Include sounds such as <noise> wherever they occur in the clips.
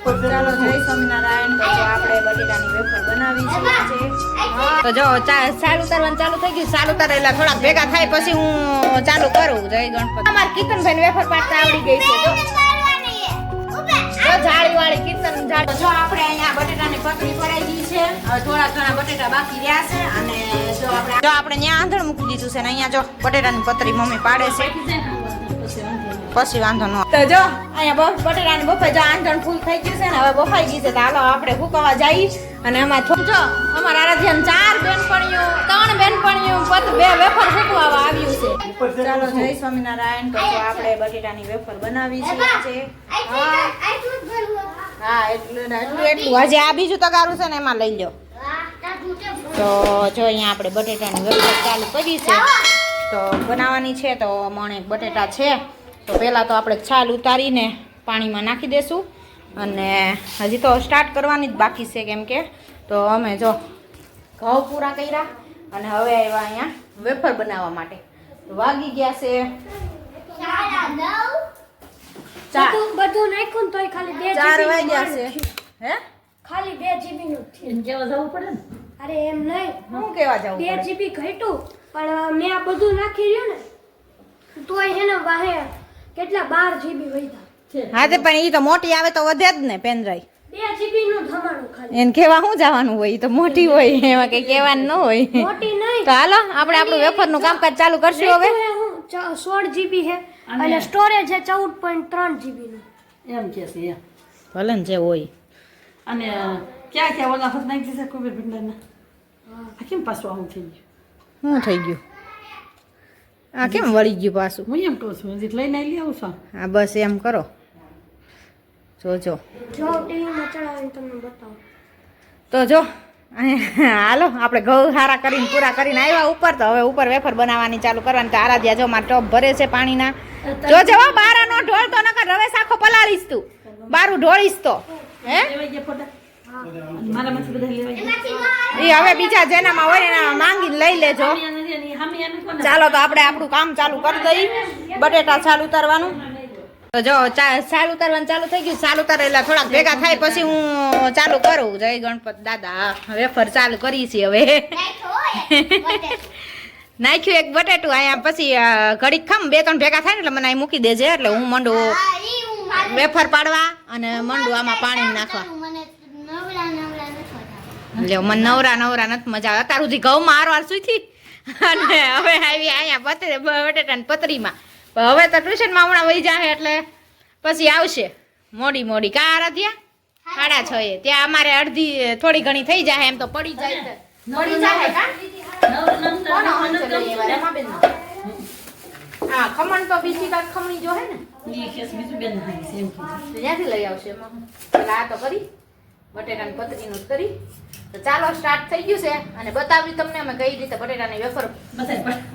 ચાલો જય સ્વામિનારાયણ. તો આપણે બટેટાની વેફર બનાવી છે તો જો ચા- ચાલુ ચાલુ થઈ ગયું. ચાલુ કરે એટલે થોડાક ભેગા થાય પછી હું ચાલુ કરું. જય ગણપતિ. અમારે કીર્તનભાઈ વેફર પાડતા આવડી ગઈ છે જો. જો જાળી વાળી કીર્તન ઝાડ. જો આપણે અહીંયા બટેટાની પતરી પડાઈ ગઈ છે. હવે થોડા ઘણા બટેટા બાકી રહ્યા છે. અને જો આપણે જો આપણે ત્યાં આંધણ મૂકી દીધું છે ને અહીંયા જો બટેટાની પતરી મમ્મી પાડે છે. પછી વાંધો ન જો, અહીંયા બટેટાની બફાઈ જો આંધણ ફૂલ થઈ ગયું છે ને, હવે બફાઈ ગઈ છે. તો હાલો, આપણે ફૂકવા જઈ અને થોડું, જો, અમારા આરાધ્યાન ચાર બેનપણીઓ, ત્રણ બેનપણીઓ, પત, બે વેફર ફૂકવા આવ્યું છે. ચાલો, જય સ્વામિનારાયણ. તો આપણે બટેટાની વેફર બનાવી છે હા. એટલું એટલું હજી આ બીજું તગારું છે ને, એમાં લઈ લો તો જો, અહીંયા આપણે બટેટાની વેફર ચાલુ કરી છે. તો બનાવવાની છે, તો મણે બટેટા છે. તો પહેલાં તો આપણે છાલ ઉતારીને પાણીમાં નાખી દેશું. અને હજી તો સ્ટાર્ટ કરવાની જ બાકી છે કેમ કે તો અમે જો ઘઉં પૂરા કર્યા અને હવે આવ્યા અહીંયા વેફર બનાવવા માટે. વાગી ગયા છે બધું બધું નાખ્યું ને તોય ખાલી બે ચાર વાગ્યા છે. હે? ખાલી બે જીબી નું ને? અરે એમ નહીં. શું કેવા જાઉં બે જીબી ઘટ્યું પણ મેં આ બધું નાખી રહ્યું ને તોય હે ને વાહે કેટલા બાર જીબી વધ્યા હા તે પણ એ તો મોટી આવે તો વધે જ ને પેનડ્રાઈવ. બે જીબી નું ધમાણું ખાલી. એને કેવા શું જવાનું હોય? ઈ તો મોટી હોય એમાં કઈ કહેવાનું ન હોય. મોટી નહીં. તો હાલો આપણે આપણું વેફરનું કામકાજ ચાલુ કરશું હવે. સોળ જીબી છે. અને સ્ટોરેજ છે ચૌદ પોઈન્ટ ત્રણ જીબી નું. એમ કે છે ભલે ને જે હોય. અને ક્યાં ક્યાં ઓલા વખત નાખી દીધા કુબેર ભંડારના કેમ પાછું આવું થઈ ગયું? શું થઈ ગયું? આ કેમ વળી ગયું પાછું? હું એમ કહું છું હજી લઈને આવી આવું છું. હા બસ એમ કરો. જોજો. જો ટીવીમાં ચડાવીને તમને બતાવું. તો જો અહીંયા <laughs> હાલો આપણે ઘઉં સારા કરીને પૂરા કરીને આવ્યા ઉપર. તો હવે ઉપર વેફર બનાવવાની ચાલુ કરવાની. તો આરાધ્યા જો મારા ટોપ ભરે છે પાણીના. જો જો બારા નો ઢોળતો નકર રવે આખો પલાળીશ તું. બારું ઢોળીશ તો. હે? એ હવે બીજા જેનામાં હોય એના માંગીને લઈ લેજો? ચાલો તો આપણે આપણું કામ ચાલુ કરી દઈએ. બટેટા ચાલુ ઉતારવાનું. તો જો ચાલુ ઉતારવાનું ચાલુ થઈ ગયું. ચાલુ ઉતારે એટલે થોડાક ભેગા થાય પછી હું ચાલુ કરું. જય ગણપત દાદા. વેફર ચાલુ કરી છે હવે. નાખ્યું એક બટેટું. અહીંયા પછી ઘડીક ખમ બે ત્રણ ભેગા થાય ને એટલે મને અહીં મૂકી દેજે. એટલે હું મંડું વેફર પાડવા અને મંડું આમાં પાણી નાખવા. એટલે મને નવરા નવરા નથી મજા આવે. અત્યાર સુધી ઘઉંમાં હારવાર સુઈથી અને હવે આવી અહીંયા પતરી બટેટાની પતરીમાં પણ હવે તો ટ્યુશનમાં હમણાં વહી જાય એટલે પછી આવશે. મોડી મોડી. કા આરાધ્યા? સાડા છ એ. ત્યાં અમારે અડધી થોડી ઘણી થઈ જાય એમ તો પડી જાય. પડી જાય? હા ખમણ તો બીજી કાંઈક ખમણી જો હે ને ત્યાંથી લઈ આવશે આ તો કરી. બટેટાની પતરીનું જ કરી. તો ચાલો સ્ટાર્ટ થઈ ગયું છે. અને બતાવી તમને અમે કઈ રીતે બટેટાની વેફર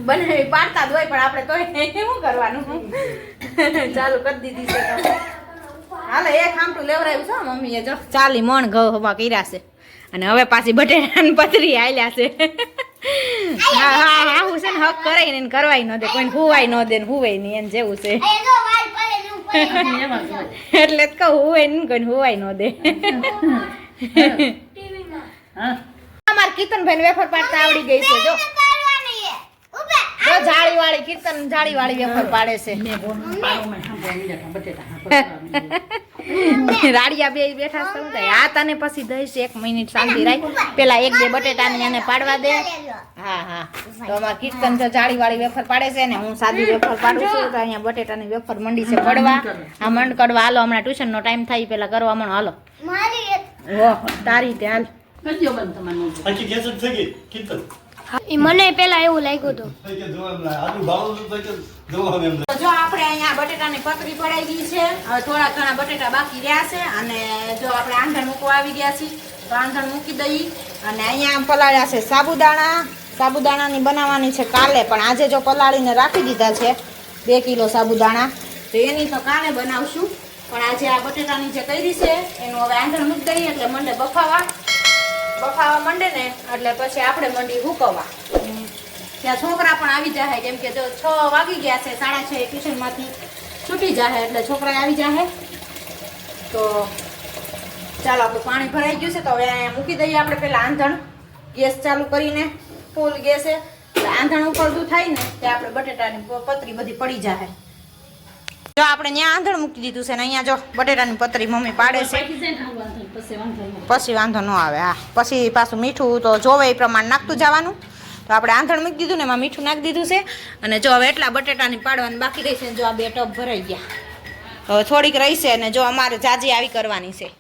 બનાવી પાડતા જ હોય પણ આપણે તોય શું કરવાનું? ચાલુ કરી દીધી છે. હાલો એક આમટું લેવરાયું છે મમ્મીએ જો. ચાલી મણ ઘઉં હવા કર્યા છે. અને હવે પાછી બટેટાની પતરી આલ્યા છે. હા હા આવું હું છે ને હક કરાય ને એને કરવાય ન દે કોઈને હુવાય ન દે ને હુવાય નહીં એને જેવું છે. એટલે જ કહું હુવાય ને કોઈને હોવાય ન દે. અમાર કીર્તનભાઈ વેફર પાડતા આવડી ગઈ છે જો. જાળી વાળી કીર્તન જાળી વાળી વેફર પાડે છે. રાડિયા બે બેઠા છે શું થાય આ તને પછી દઈશ એક મિનિટ શાંતિ રાખ. પેલા એક બે બટેટાની એને પાડવા દે. હા હા. તો અમાર કીર્તન જો જાળી વાળી વેફર પાડે છે ને હું સાદી વેફર પાડું છું તો અહીંયા બટેટાની વેફર મંડી છે પડવા આ મંડ કડવા. હાલો હમણાં ટ્યુશન નો ટાઈમ થાય પેલા કરવા હમણાં હાલો. ઓહ તારી ધ્યાન. હાલ કરજો બંધ તમારું? ઈ મને પેલા એવું લાગ્યું હતું. જો આપણે અહીંયા બટેટાની પતરી પડાઈ ગઈ છે, હવે થોડા ઘણા બટેટા બાકી રહ્યા છે અને જો આપણે આંધણ મૂકવા આવી ગયા છીએ, તો આંધણ મૂકી દઈ અને અહીંયા પલાળ્યા છે સાબુદાણા. સાબુદાણાની બનાવવાની છે કાલે, પણ આજે જો પલાળીને રાખી દીધા છે, બે કિલો સાબુદાણા. તો એની તો કાલે બનાવશું. પણ આજે આ બટેટાની જે કરી છે, એનું હવે આંધણ મૂકી દઈએ એટલે મને બફાવા. બફાવા માંડે ને, એટલે પછી આપણે મંડી હુકવવા. ત્યાં છોકરા પણ આવી જાય કેમ કે જો છ વાગી ગયા છે, સાડા છ ટ્યુશનમાંથી. છૂટી જાય એટલે છોકરા આવી જાય તો ચાલો, આપણું પાણી ભરાઈ ગયું છે, તો હવે અહીંયા મૂકી દઈએ આપણે પેલા આંધણ. ગેસ ચાલુ કરીને ફૂલ ગેસે. આંધણ ઉપરતું થાય ને તે આપણે બટેટાની પતરી બધી પડી જાય જો આપણે ત્યાં આંધણ મૂકી દીધું છે ને અહીંયા જો બટેટાની પતરી મમ્મી પાડે છે. પછી વાંધો ન આવે. હા. પછી પાછું મીઠું તો જોવે એ પ્રમાણે નાખતું જવાનું. તો આપણે આંધણ મૂકી દીધું ને એમાં મીઠું નાખી દીધું છે. અને જો હવે એટલા બટેટાની પાડવાની બાકી રહી છે જો આ બે ટબ ભરાઈ ગયા. હવે થોડીક રહી છે અને જો અમારે જાજી આવી કરવાની છે.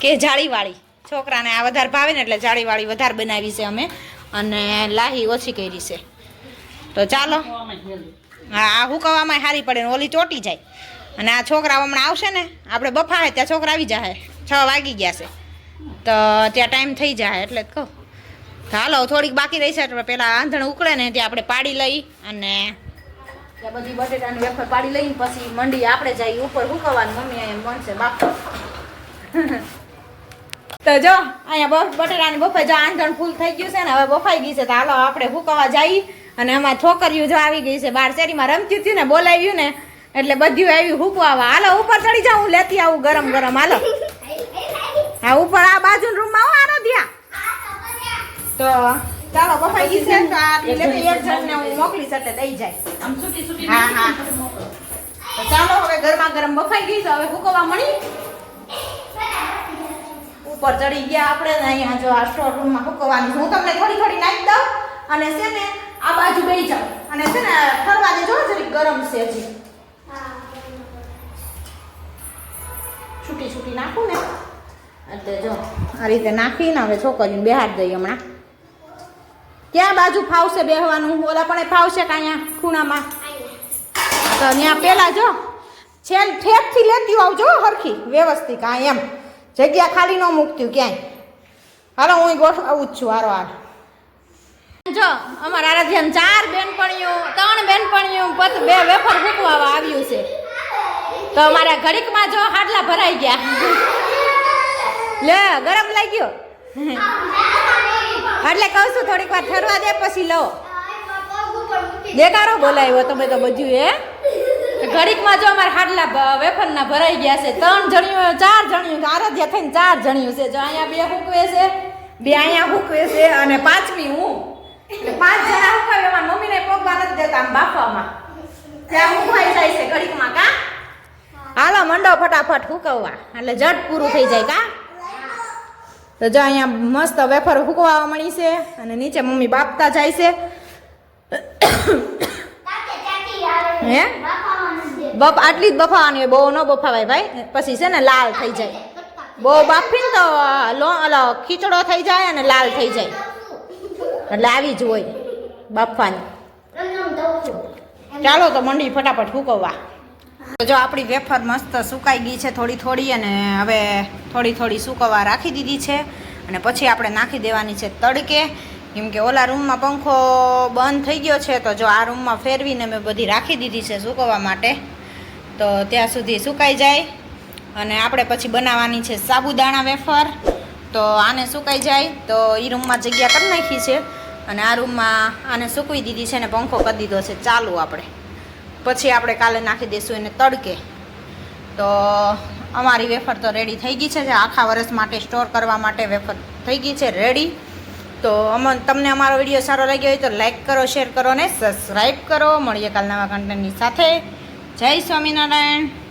કે જાળીવાળી. છોકરાને આ વધારે ભાવે ને એટલે જાળીવાળી વધારે બનાવી છે અમે. અને લાહી ઓછી કરી છે. તો ચાલો. હા, આ હુકવામાં સારી પડે ને ઓલી ચોટી જાય. અને આ છોકરા હમણાં આવશે ને, આપણે બફાવે ત્યાં છોકરા આવી જાય છ વાગી ગયા છે. તો ત્યાં ટાઈમ થઈ જાય એટલે જ કહું. હાલો, થોડીક બાકી રહી છે પેલા આંધણ ઉકળે ને, ત્યાં આપણે પાડી લઈ અને ત્યાં બધી બટેટાની વેફર પાડી લઈને પછી મંડી આપણે જઈએ ઉપર હુકવવાનું મમ્મી એમ મળશે બાપુ. તો જો, અહીંયા બફ બટેટાની બફાઈ, જો આંધણ ફૂલ થઈ ગયું છે ને, હવે બફાઈ ગઈ છે. તો હાલો, આપણે હુકવા જઈ અને આમાં છોકરીઓ જો આવી ગઈ છે બાર શેરીમાં રમતી હતી ને બોલાવ્યું ને એટલે બધું આવ્યું હુકવા હાલો ઉપર ચડી જાઉં હું લેતી આવું ગરમ ગરમ હાલો. હા ઉપર આ બાજુ રૂમમાં આવો આનો ધ્યા તો ચાલો બફાઈ ગઈ છે તો આટલી લેતી એક જણને હું મોકલીશ એટલે દઈ જાય. આમ છૂટી છૂટી હા, હા. તો ચાલો હવે ગરમા ગરમ બફાઈ ગઈ તો હવે હુકવા મળી. ઉપર ચડી ગયા આપણે ને અહીંયા જો આ સ્ટોર રૂમમાં હુકવાની હું તમને થોડી થોડી નાખી દઉં. અને છે ને આ બાજુ બેસી જાવ અને છે ને, ફરવા દેજો જરીક ગરમ છે હજી. છૂટી છૂટી નાખું ને. એટલે જો, આ રીતે નાખીને હવે છોકરીને બેહાર દઈએ હમણાં. ક્યાં બાજુ ફાવશે બેહવાનું? ઓલા પણ ફાવશે કે અહીંયા, ખૂણામાં? તો ત્યાં પહેલાં જો, છેલ ઠેકથી લેતી આવજો હરખી, વ્યવસ્થિત કાંઈ એમ. જગ્યા ખાલી ન મૂકતી ક્યાંય. હાલો, હું ગોઠવાવું જ છું, હારો હાલ જો, અમારા આરાધ્યાન ચાર બેનપણીઓ, ત્રણ બેનપણીઓ, પત બે વેફર ફૂંકવા આવ્યું છે. તો અમારા ઘડીકમાં જો હાડલા ભરાઈ ગયા. લે, ગરમ લાગ્યો. એટલે કહું છું, થોડીક વાર ઠરવા દે, પછી લો દેકારો બોલાવ્યો તમે તો બધું એ ઘડીકમાં જો અમારા હાડલા વેફરના ભરાઈ ગયા છે. ત્રણ જણીઓ, ચાર જણીઓ, આરાધ્યા થઈને ચાર જણીઓ છે. જો અહીંયા બે હુકવે છે, બે અહીંયા હુકવે છે, અને પાંચમી હું પાંચ જણા હુકાવે એમાં મમ્મીને પગવા નથી દેતા, આમ ત્યાં હુકવાઈ જાય છે ઘડીકમાં, કા? હાલો, મંડો ફટાફટ હુકવવા. એટલે જટ પૂરું થઈ જાય, કા? તો જો અહીંયા મસ્ત વેફર હુકવા મળી છે અને નીચે મમ્મી બાપતા જાય છે. હે? બફ, આટલી જ બફાવાની હોય, બહુ ન બફાવાય ભાઈ. પછી છે ને લાલ થઈ જાય. બહુ બાફીને તો લો ખીચડો થઈ જાય અને લાલ થઈ જાય. એટલે આવી જ હોય બાફવાની ચાલો તો મંડી ફટાફટ ફૂકવવા તો જો આપણી વેફર મસ્ત સુકાઈ ગઈ છે થોડી થોડી અને હવે થોડી થોડી સુકવવા રાખી દીધી છે. અને પછી આપણે નાખી દેવાની છે તડકે. કેમ કે ઓલા રૂમમાં પંખો બંધ થઈ ગયો છે તો જો આ રૂમમાં ફેરવીને મેં બધી રાખી દીધી છે સુકવવા માટે. તો ત્યાં સુધી સુકાઈ જાય. અને આપણે પછી બનાવવાની છે સાબુદાણા વેફર. તો આને સુકાઈ જાય. તો એ રૂમમાં જગ્યા કરી નાખી છે. અને આ રૂમમાં આને સૂકવી દીધી છે ને પંખો કરી દીધો છે ચાલુ આપણે. પછી આપણે કાલે નાખી દઈશું એને તડકે. તો અમારી વેફર તો રેડી થઈ ગઈ છે જે આખા વર્ષ માટે સ્ટોર કરવા માટે વેફર થઈ ગઈ છે રેડી તો અમ તમને અમારો વીડિયો સારો લાગ્યો હોય તો લાઈક કરો શેર કરો ને સબસ્ક્રાઈબ કરો. મળીએ કાલ નવા કન્ટેન્ટની સાથે. જય સ્વામિનારાયણ.